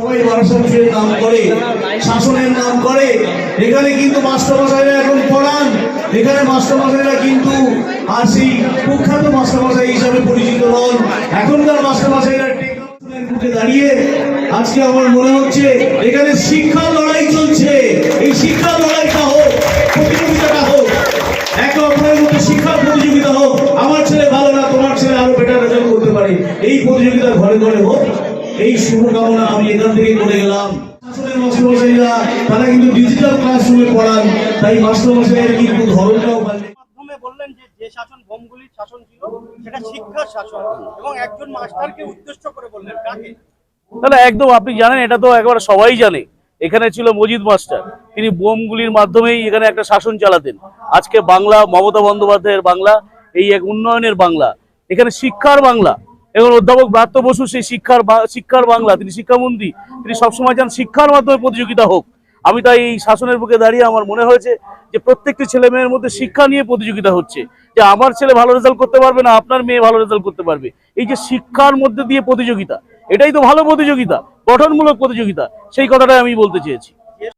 সবাই ভারসাম্যের নাম করে, শাসনের নাম করে। এখানে কিন্তু মাস্টারমশাইরা এখন পড়ান এখানে মাস্টারমশাইরা কিন্তু আর সেই কুখ্যাত মাস্টারমশাই হিসাবে পরিচিত নন এখনকার মাস্টারমশাইরা দাঁড়িয়ে আজকে আমার মনে হচ্ছে এখানে শিক্ষা লড়াই চলছে। এই শিক্ষা লড়াইটা হোক, প্রতিযোগিতাটা হোক, একে অপরের মধ্যে শিক্ষার প্রতিযোগিতা হোক, আমার ছেলে ভালো না, তোমার ছেলে আরও বেটার রেজাল্ট করতে পারে। এই প্রতিযোগিতা ঘরে ঘরে হোক। এই শুভকামনা আমি এখান থেকে করে গেলাম। তারা কিন্তু ডিজিটাল ক্লাসরুমে পড়ান তাই মাস্টারমশাইয়ের কিন্তু ধরনটাও পাল্টে। বললেন যে যে শাসন বোমগুলির শাসন ছিল সেটা শিক্ষার শাসন। এবং একজন মাস্টারকে উদ্দেশ্য করে বললেন কাকে? না একদম আপনি জানেন এটা তো একেবারে সবাই জানে। এখানে ছিল মজিদ মাস্টার। তিনি বোমগুলির মাধ্যমেই এখানে একটা শাসন চালাতেন। আজকে বাংলা মমতা বন্দ্যোপাধ্যায়ের বাংলা এই এক উন্নয়নের বাংলা। এখানে শিক্ষার বাংলা। এবং অধ্যাপক ব্রাত্য বসু সেই শিক্ষার শিক্ষার বাংলা, তিনি শিক্ষামন্ত্রী, তিনি সবসময় চান শিক্ষার মাধ্যমে প্রতিযোগিতা হোক। আমি তাই এই শাসনের বুকে দাঁড়িয়ে আমার মনে হয়েছে যে প্রত্যেকটি ছেলে মেয়ের মধ্যে শিক্ষা নিয়ে প্রতিযোগিতা হচ্ছে। যে আমার ছেলে ভালো রেজাল্ট করতে পারবে না, আপনার মেয়ে ভালো রেজাল্ট করতে পারবে। এই যে শিক্ষার মধ্যে দিয়ে প্রতিযোগিতা, এটাই তো ভালো প্রতিযোগিতা, গঠনমূলক প্রতিযোগিতা, সেই কথাটাই আমি বলতে চেয়েছি।